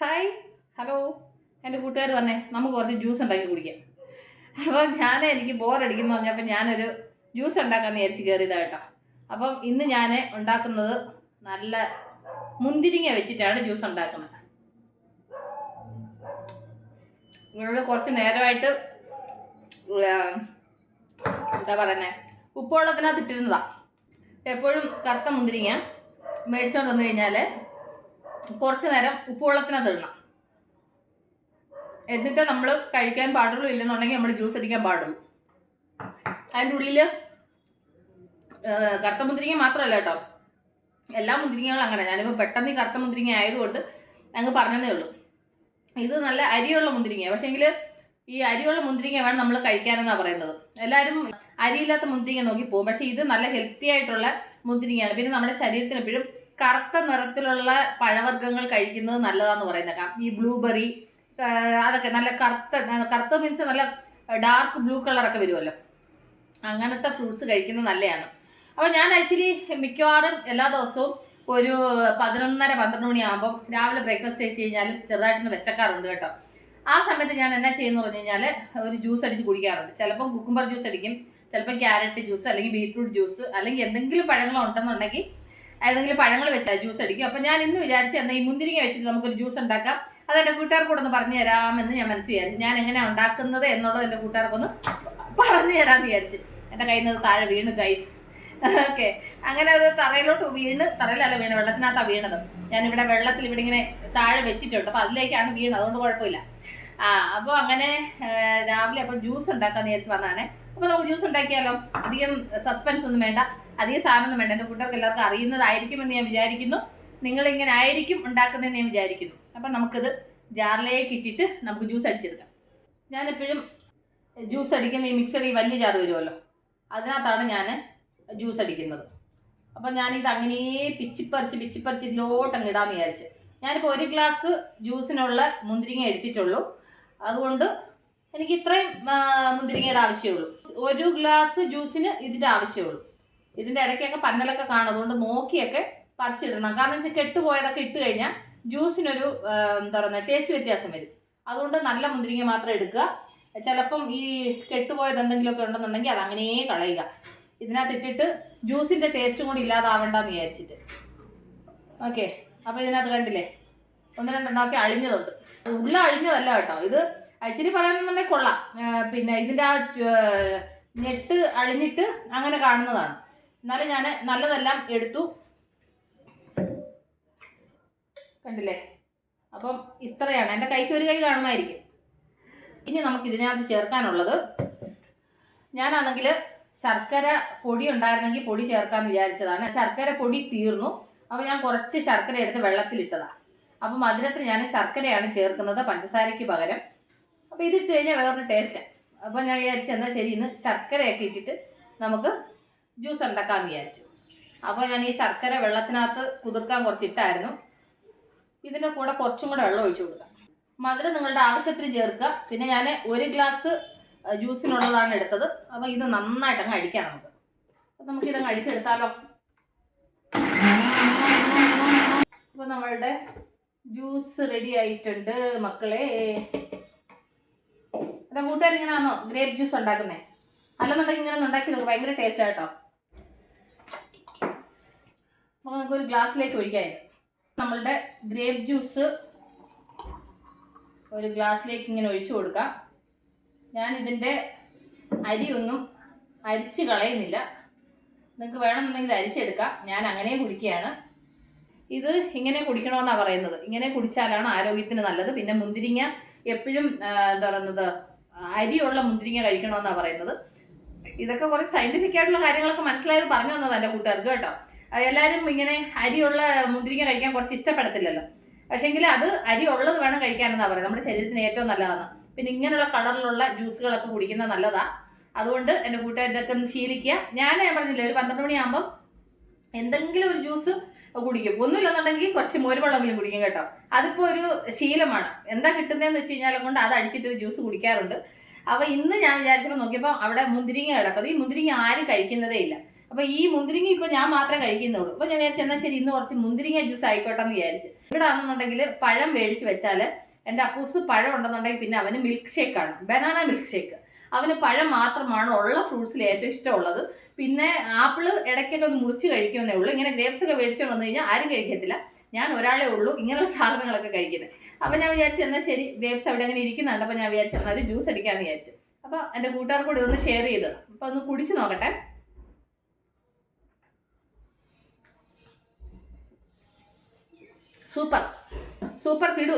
Hi hello എന്റെ കൂട്ടുകാർ വന്നേ. നമുക്ക് കുറച്ച് ജ്യൂസ് ഉണ്ടാക്കി കുടിക്കാം. അപ്പോൾ ഞാൻ എനിക്ക് ബോറടിക്കുന്നു പറഞ്ഞപ്പോൾ ഞാനൊരു ജ്യൂസ് ഉണ്ടാക്കാൻ വിചാരിച്ച് കയറിയതായിട്ടോ അപ്പം ഇന്ന് ഞാൻ ഉണ്ടാക്കുന്നത് നല്ല മുന്തിരിങ്ങ വെച്ചിട്ടാണ് ജ്യൂസ് ഉണ്ടാക്കുന്നത്. ഇവിടെ കുറച്ച് നേരമായിട്ട് എന്താ പറയുന്നത് ഉപ്പുവെള്ളത്തിനകത്ത് ഇട്ടിരുന്നതാണ് എപ്പോഴും കറുത്ത മുന്തിരിങ്ങ മേടിച്ചോണ്ട് വന്നു കഴിഞ്ഞാൽ കുറച്ച് നേരം ഉപ്പുവെള്ളത്തിനകത്ത് ഇടണം. എന്നിട്ട് നമ്മൾ കഴിക്കാൻ പാടുള്ളൂ ഇല്ലെന്നുണ്ടെങ്കിൽ നമ്മൾ ജ്യൂസ് അടിക്കാൻ പാടുള്ളൂ. അതിന്റെ ഉള്ളിൽ കറുത്ത മുന്തിരിങ്ങ മാത്രമല്ല കേട്ടോ. എല്ലാ മുന്തിരിങ്ങകളും അങ്ങനെ. ഞാനിപ്പോൾ പെട്ടെന്ന് ഈ കറുത്ത മുന്തിരിങ്ങ ആയതുകൊണ്ട് ഞങ്ങൾ പറഞ്ഞതേ ഉള്ളൂ. ഇത് നല്ല അരിയുള്ള മുന്തിരിങ്ങ. പക്ഷേങ്കിൽ ഈ അരിയുള്ള മുന്തിരിങ്ങ വേണം നമ്മൾ കഴിക്കാനെന്നാണ് പറയുന്നത്. എല്ലാവരും അരിയില്ലാത്ത മുന്തിരിങ്ങ നോക്കി പോകും. പക്ഷേ ഇത് നല്ല ഹെൽത്തി ആയിട്ടുള്ള മുന്തിരിങ്ങയാണ്. പിന്നെ നമ്മുടെ ശരീരത്തിന് എപ്പോഴും കറുത്ത നിറത്തിലുള്ള പഴവർഗങ്ങൾ കഴിക്കുന്നത് നല്ലതാന്ന് പറയുന്നത് ഈ ബ്ലൂബെറി അതൊക്കെ നല്ല കറുത്ത കറുത്ത മീൻസ് നല്ല ഡാർക്ക് ബ്ലൂ കളറൊക്കെ വരുമല്ലോ അങ്ങനത്തെ ഫ്രൂട്ട്സ് കഴിക്കുന്നത് നല്ലതാണ്. അപ്പോൾ ഞാൻ ആക്ച്വലി മിക്കവാറും എല്ലാ ദിവസവും ഒരു പതിനൊന്നര പന്ത്രണ്ട് മണിയാകുമ്പോൾ രാവിലെ ബ്രേക്ക്ഫാസ്റ്റ് കഴിച്ച് കഴിഞ്ഞാലും ചെറുതായിട്ടൊന്ന് വിശക്കാറുണ്ട് കേട്ടോ. ആ സമയത്ത് ഞാൻ എന്നാ ചെയ്യുന്നു പറഞ്ഞു കഴിഞ്ഞാൽ ഒരു ജ്യൂസ് അടിച്ച് കുടിക്കാറുണ്ട്. ചിലപ്പോൾ കുക്കുംബർ ജ്യൂസ് അടിക്കും ചിലപ്പോൾ ക്യാരറ്റ് ജ്യൂസ് അല്ലെങ്കിൽ ബീറ്റ്റൂട്ട് ജ്യൂസ് അല്ലെങ്കിൽ എന്തെങ്കിലും പഴങ്ങൾ ഉണ്ടെന്നുണ്ടെങ്കിൽ ഏതെങ്കിലും പഴങ്ങൾ വെച്ചാൽ ജ്യൂസ് അടിക്കും. അപ്പം ഞാൻ ഇന്ന് വിചാരിച്ചു എന്നാൽ ഈ മുന്തിരിങ്ങ വെച്ചിട്ട് നമുക്കൊരു ജ്യൂസ് ഉണ്ടാക്കാം. അത് എന്റെ കൂട്ടുകാർക്കൂടെ ഒന്ന് പറഞ്ഞു തരാമെന്ന് ഞാൻ മനസ്സ് വിചാരിച്ചു. ഞാൻ എങ്ങനെയാണ് ഉണ്ടാക്കുന്നത് എന്നുള്ളത് എന്റെ കൂട്ടുകാർക്കൊന്ന് പറഞ്ഞു തരാമെന്ന് വിചാരിച്ചു. എന്റെ കയ്യിൽ നിന്ന് താഴെ വീണ് ഗൈസ് ഓക്കെ അങ്ങനെ അത് തറയിലോട്ട് വീണ് തറയിലല്ല വീണ് വെള്ളത്തിനകത്താണ് വീണത്. ഞാനിവിടെ വെള്ളത്തിൽ ഇവിടെ ഇങ്ങനെ താഴെ വെച്ചിട്ടുണ്ട്. അപ്പോൾ അതിലേക്കാണ് വീണത്. അതുകൊണ്ട് കുഴപ്പമില്ല. ആ അപ്പോൾ അങ്ങനെ രാവിലെ അപ്പോൾ ജ്യൂസ് ഉണ്ടാക്കാന്ന് വിചാരിച്ച് വന്നതാണേ. അപ്പോൾ നമുക്ക് ജ്യൂസ് ഉണ്ടാക്കിയാലോ? അധികം സസ്പെൻസ് ഒന്നും വേണ്ട. അധികം സാധനമൊന്നും വേണ്ട. എന്റെ കൂട്ടർക്ക് എല്ലാവർക്കും അറിയുന്നതായിരിക്കുമെന്ന് ഞാൻ വിചാരിക്കുന്നു. നിങ്ങൾ ഇങ്ങനെ ആയിരിക്കും ഉണ്ടാക്കുന്നതെന്ന് ഞാൻ വിചാരിക്കുന്നു. അപ്പം നമുക്കിത് ജാറിലേക്ക് ഇട്ടിട്ട് നമുക്ക് ജ്യൂസ് അടിച്ചെടുക്കാം. ഞാനെപ്പോഴും ജ്യൂസ് അടിക്കുന്ന ഈ മിക്സർ ഈ വലിയ ജാർ വരുമല്ലോ. അതിനകത്താണ് ഞാൻ ജ്യൂസ് അടിക്കുന്നത്. അപ്പം ഞാനിത് അങ്ങനെ പിച്ചിപ്പറിച്ച് പിച്ചിപ്പറിച്ച് ഇതിലോട്ടങ്ങ് ഇടാമെന്ന് വിചാരിച്ച്. ഞാനിപ്പോൾ ഒരു ഗ്ലാസ് ജ്യൂസിനുള്ള മുന്തിരിങ്ങ എടുത്തിട്ടുള്ളൂ. അതുകൊണ്ട് എനിക്ക് ഇത്രയും മുന്തിരിങ്ങയുടെ ആവശ്യമുള്ളൂ. ഒരു ഗ്ലാസ് ജ്യൂസിന് ഇതിന്റെ ആവശ്യമുള്ളൂ. ഇതിന്റെ ഇടയ്ക്കൊക്കെ പന്നലൊക്കെ കാണും. അതുകൊണ്ട് നോക്കിയൊക്കെ പറിച്ചിടണം. കാരണം വെച്ചാൽ കെട്ടുപോയതൊക്കെ ഇട്ട് കഴിഞ്ഞാൽ ജ്യൂസിനൊരു എന്താ പറയുക ടേസ്റ്റ് വ്യത്യാസം വരും. അതുകൊണ്ട് നല്ല മുന്തിരിങ്ങ മാത്രം എടുക്കുക. ചിലപ്പം ഈ കെട്ടുപോയത് എന്തെങ്കിലുമൊക്കെ ഉണ്ടെന്നുണ്ടെങ്കിൽ അത് അങ്ങനെ കളയുക. ഇതിനകത്ത് ഇട്ടിട്ട് ജ്യൂസിന്റെ ടേസ്റ്റും കൂടി ഇല്ലാതാവണ്ടെന്ന് വിചാരിച്ചിട്ട്. ഓക്കെ. അപ്പോൾ ഇതിനകത്ത് കണ്ടില്ലേ? ഒന്ന് രണ്ടെണ്ണമൊക്കെ അളിഞ്ഞതുണ്ട്. ഉള്ള അളിഞ്ഞതല്ല കേട്ടോ. ഇത് ആക്ച്വലി പറയുന്നുണ്ടെങ്കിൽ കൊള്ളാം. പിന്നെ ഇതിന്റെ ആ ഞെട്ട് അളിഞ്ഞിട്ട് അങ്ങനെ കാണുന്നതാണ്. എന്നാലും ഞാൻ നല്ലതെല്ലാം എടുത്തു. കണ്ടില്ലേ? അപ്പം ഇത്രയാണ്. എന്റെ കൈക്ക് ഒരു കൈ കാണുമായിരിക്കും. ഇനി നമുക്ക് ഇതിനകത്ത് ചേർക്കാനുള്ളത്. ഞാനാണെങ്കിൽ ശർക്കര പൊടി ഉണ്ടായിരുന്നെങ്കിൽ പൊടി ചേർക്കാമെന്ന് വിചാരിച്ചതാണ്. ശർക്കര പൊടി തീർന്നു. അപ്പോൾ ഞാൻ കുറച്ച് ശർക്കര എടുത്ത് വെള്ളത്തിലിട്ടതാണ് അപ്പം മധുരത്തിന് ഞാൻ ശർക്കരയാണ് ചേർക്കുന്നത് പഞ്ചസാരയ്ക്ക് പകരം. അപ്പോൾ ഇതിട്ട് കഴിഞ്ഞാൽ വേറൊരു ടേസ്റ്റ് അപ്പോൾ ഞാൻ വിചാരിച്ചെന്നാൽ ശരി ഇന്ന് ശർക്കരയൊക്കെ ഇട്ടിട്ട് നമുക്ക് ജ്യൂസ് ഉണ്ടാക്കാമെന്ന് വിചാരിച്ചു. അപ്പോൾ ഞാൻ ഈ ശർക്കര വെള്ളത്തിനകത്ത് കുതിർക്കാൻ കുറച്ച് ഇട്ടായിരുന്നു ഇതിന്റെ കൂടെ കുറച്ചും കൂടെ വെള്ളം ഒഴിച്ചു കൊടുക്കാം. മധുരം നിങ്ങളുടെ ആവശ്യത്തിന് ചേർക്കുക. പിന്നെ ഞാൻ ഒരു ഗ്ലാസ് ജ്യൂസിനുള്ളതാണ് എടുത്തത്. അപ്പോൾ ഇത് നന്നായിട്ട് അങ്ങ് അടിക്കാം നമുക്ക്. അപ്പം നമുക്കിതങ്ങ് അടിച്ചെടുത്താലോ? അപ്പോൾ നമ്മളുടെ ജ്യൂസ് റെഡി ആയിട്ടുണ്ട് മക്കളെ. എന്റെ കൂട്ടുകാർ ഇങ്ങനെയാണോ ഗ്രേപ്പ് ജ്യൂസ് ഉണ്ടാക്കുന്നത് അല്ലെന്നുണ്ടെങ്കിൽ ഇങ്ങനെ ഉണ്ടാക്കി നോക്കും. ഭയങ്കര ടേസ്റ്റ് ആട്ടോ അപ്പോൾ നമുക്ക് ഒരു ഗ്ലാസ്സിലേക്ക് ഒഴിക്കാം. ഇത്. നമ്മളുടെ ഗ്രേപ്പ് ജ്യൂസ് ഒരു ഗ്ലാസ്സിലേക്ക് ഇങ്ങനെ ഒഴിച്ചു കൊടുക്കാം. ഞാൻ ഇതിന്റെ അരിയൊന്നും അരിച്ച് കളയുന്നില്ല. നിങ്ങൾക്ക് വേണമെന്നുണ്ടെങ്കിൽ അരിച്ചെടുക്കാം. ഞാൻ അങ്ങനെ കുടിക്കുകയാണ്. ഇത് ഇങ്ങനെ കുടിക്കണമെന്നാണ് പറയുന്നത്. ഇങ്ങനെ കുടിച്ചാലാണ് ആരോഗ്യത്തിന് നല്ലത്. പിന്നെ മുന്തിരിങ്ങ എപ്പോഴും എന്താ പറയുന്നത് അരിയുള്ള മുന്തിരിങ്ങ കഴിക്കണമെന്നാണ് പറയുന്നത്. ഇതൊക്കെ കുറേ സയന്റിഫിക് ആയിട്ടുള്ള കാര്യങ്ങളൊക്കെ മനസ്സിലായത് പറഞ്ഞു തന്നത് എന്റെ കൂട്ടുകാർക്ക് കേട്ടോ. എല്ലാവരും ഇങ്ങനെ അരിയുള്ള മുന്തിരിങ്ങ കഴിക്കാൻ കുറച്ച് ഇഷ്ടപ്പെടത്തില്ലല്ലോ. പക്ഷേങ്കിൽ അത് അരി ഉള്ളത് വേണം കഴിക്കാനെന്നാണ് പറയുന്നത്. നമ്മുടെ ശരീരത്തിന് ഏറ്റവും നല്ലതാണ് പിന്നെ ഇങ്ങനെയുള്ള കളറിലുള്ള ജ്യൂസുകളൊക്കെ കുടിക്കുന്നത് നല്ലതാണ് അതുകൊണ്ട് എന്റെ കൂട്ടുകാർ ഇതൊക്കെ ഒന്ന് ശീലിക്കുക. ഞാൻ ഞാൻ പറഞ്ഞില്ല ഒരു പന്ത്രണ്ട് മണിയാകുമ്പം എന്തെങ്കിലും ഒരു ജ്യൂസ് കുടിക്കും. ഒന്നുമില്ലെന്നുണ്ടെങ്കിൽ കുറച്ച് മോരുവെള്ളമെങ്കിലും കുടിക്കും കേട്ടോ. അതിപ്പോൾ ഒരു ശീലമാണ്. എന്താ കിട്ടുന്നതെന്ന് വെച്ച് കഴിഞ്ഞാൽ കൊണ്ട് അത് അടിച്ചിട്ട് ജ്യൂസ് കുടിക്കാറുണ്ട്. അപ്പോൾ ഇന്ന് ഞാൻ വിചാരിച്ചപ്പോൾ നോക്കിയപ്പോൾ അവിടെ മുന്തിരിങ്ങ കിടക്കുന്നത് ഈ മുന്തിരിങ്ങ ആരും കഴിക്കുന്നതേ ഇല്ല. അപ്പൊ ഈ മുന്തിരിങ്ങ ഇപ്പൊ ഞാൻ മാത്രമേ കഴിക്കുന്നുള്ളൂ. അപ്പൊ ഞാൻ വിചാരിച്ചു എന്നാൽ ശരി ഇന്ന് കുറച്ച് മുന്തിരിങ്ങ ജ്യൂസ് ആയിക്കോട്ടെ എന്ന് വിചാരിച്ചു. ഇവിടെ ആണെന്നുണ്ടെങ്കിൽ പഴം മേടിച്ച് വെച്ചാൽ എന്റെ അപ്പൂസ് പഴം ഉണ്ടെന്നുണ്ടെങ്കിൽ പിന്നെ അവന് മിൽക്ക് ഷേക്ക് ആണ്. ബനാന മിൽക്ക് ഷേക്ക് അവന് പഴം മാത്രമാണ് ഉള്ള ഫ്രൂട്ട്സിൽ ഏറ്റവും ഇഷ്ടമുള്ളത്. പിന്നെ ആപ്പിൾ ഇടയ്ക്കൊക്കെ ഒന്ന് മുറിച്ച് കഴിക്കുമെന്നേ ഉള്ളൂ. ഇങ്ങനെ ഗ്രേപ്സ് ഒക്കെ മേടിച്ചുകൊണ്ട് വന്നു കഴിഞ്ഞാൽ ആരും കഴിക്കത്തില്ല. ഞാൻ ഒരാളെ ഉള്ളൂ ഇങ്ങനെയുള്ള സാധനങ്ങളൊക്കെ കഴിക്കുന്നത്. അപ്പം ഞാൻ വിചാരിച്ചു എന്നാൽ ശരി ഗ്രേപ്സ് അവിടെ അങ്ങനെ ഇരിക്കുന്നുണ്ട്. അപ്പം ഞാൻ വിചാരിച്ചു എന്നാൽ ജ്യൂസ് അടിക്കാമെന്ന് വിചാരിച്ചു. അപ്പോൾ എന്റെ കൂട്ടുകാർക്ക് കൂടി ഇതൊന്ന് ഷെയർ ചെയ്തത്. അപ്പോൾ ഒന്ന് കുടിച്ച് നോക്കട്ടെ. സൂപ്പർ. സൂപ്പർ കിടു.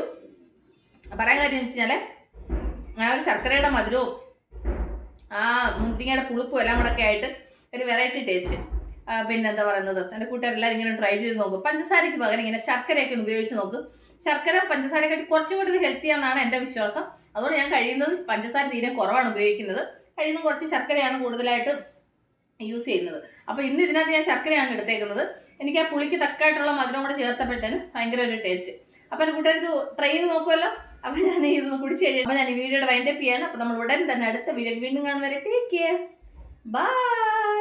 പറയാൻ കാര്യം വെച്ച് ആ ഒരു ശർക്കരയുടെ മധുരവും ആ മുന്തിരിങ്ങയുടെ പുളിപ്പും എല്ലാം കൂടെ ഒക്കെ ആയിട്ട് ഒരു വെറൈറ്റി ടേസ്റ്റ് പിന്നെ എന്താ പറയുന്നത്? എന്റെ കൂട്ടുകാരെല്ലാം ഇങ്ങനെ ട്രൈ ചെയ്ത് നോക്കും. പഞ്ചസാരയ്ക്ക് പകരം ഇങ്ങനെ ശർക്കരയൊക്കെ ഒന്ന് ഉപയോഗിച്ച് നോക്കും. ശർക്കര പഞ്ചസാരക്കാട്ടി കുറച്ചും കൂടി ഹെൽത്തി ആണെന്നാണ് എന്റെ വിശ്വാസം. അതുകൊണ്ട് ഞാൻ കഴിയുന്നത് പഞ്ചസാര തീരെ കുറവാണ് ഉപയോഗിക്കുന്നത്. കഴിയുന്ന കുറച്ച് ശർക്കരയാണ് കൂടുതലായിട്ട് യൂസ് ചെയ്യുന്നത്. അപ്പോൾ ഇന്ന് ഇതിനകത്ത് ഞാൻ ശർക്കരയാണ് എടുത്തേക്കുന്നത്. എനിക്ക് ആ പുളിക്ക് തക്കായിട്ടുള്ള മധുരം കൂടെ ചേർത്തപ്പെട്ടതിന് ഭയങ്കര ഒരു ടേസ്റ്റ് അപ്പൊ എന്റെ കൂട്ടുകാർ ഇത് ട്രൈ ചെയ്ത് നോക്കുമല്ലോ അപ്പൊ ഞാൻ ഇത് കുടിച്ച് കഴിഞ്ഞാൽ അപ്പോൾ ഞാൻ ഈ വീഡിയോയുടെ വൈൻഡപ്പ് ചെയ്യാണ്. അപ്പൊ നമ്മൾ ഉടൻ തന്നെ അടുത്ത വീഡിയോ വീണ്ടും കാണുന്നവരെ ടേക്ക് കെയർ ബൈ